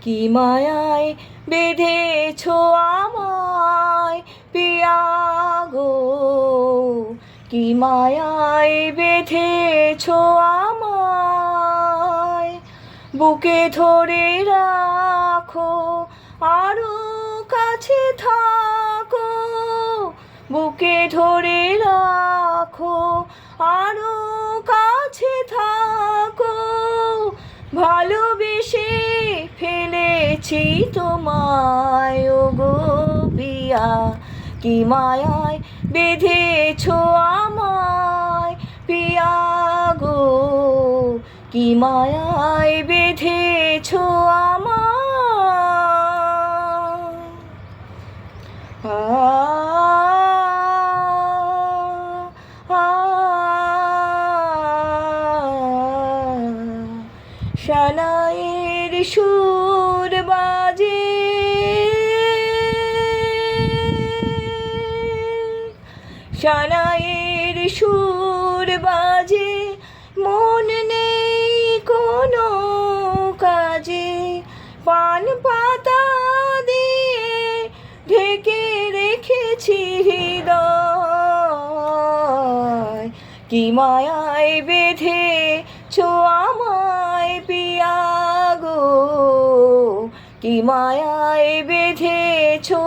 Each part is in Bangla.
কি মায়ায় বেঁধেছ আমায় পিয়াগো কি মায়ায় বেঁধেছ আমায়? বুকে ধরে রাখো, আরও কাছে থাকো। বুকে ধরে রাখো, আরও কাছে থাকো। ভালোবেসে ফেলেছি তোমায় গো পিয়া কি মায়ায় বেঁধেছ আমায় পিয়া গো কি মায়ায় বেঁধেছ আমায় আ শালায়ের সুর শালায়ের সুর বাজে, মন নেই কোনো কাজে। পান পাতা দিয়ে ঢেকে রেখেছি হৃদয়। কি মায়ায় বেঁধে ছো আমায় পিয়া গো। কি মায়ায় বেঁধে ছো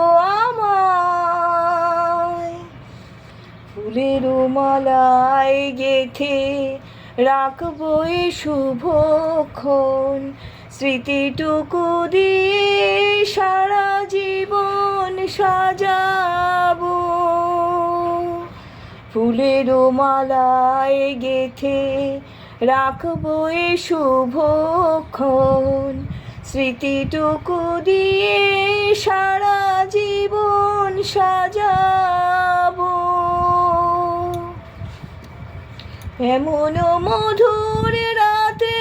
ফুলের মালায় গেথে রাখব এই শুভক্ষণ স্মৃতিটুকু দিয়ে সারা জীবন সাজাবো। ফুলের মালায় গেথে রাখব এই শুভক্ষণ স্মৃতিটুকু দিয়ে এমন মধুর রাতে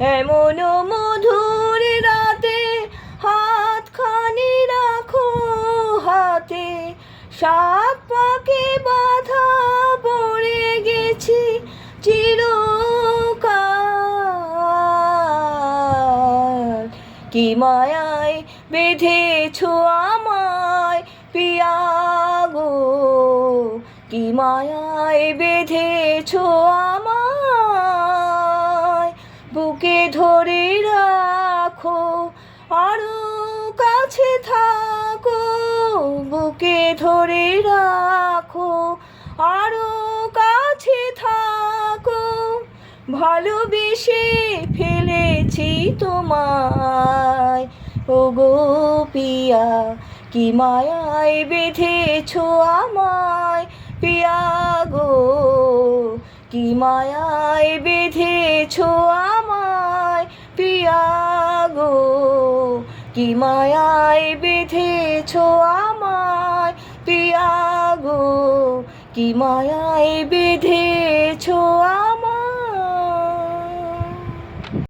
এমন মধুর রাতে হাত খানি রাখো, হাতে সাত পাকে বাধা পড়ে গেছি চিরকাল কি মায়ায় বেঁধেছ আমায়? পিয়াগো কি মায়ায় বেঁধেছ আমায়? বুকে ধরে রাখো, আরও কাছে থাকো। বুকে ধরে রাখো। ভালোবেসে ফেলেছি তোমায়। ও গো পিয়া, কি মায়ায় বেঁধেছ আমায়? পিয়া গো, কি মায়ায় বেঁধেছ আমায়? পিয়া গো, কি মায়ায় বেঁধেছ আমায়? পিয়া গো, কি মায়ায় বেঁধেছ আমায়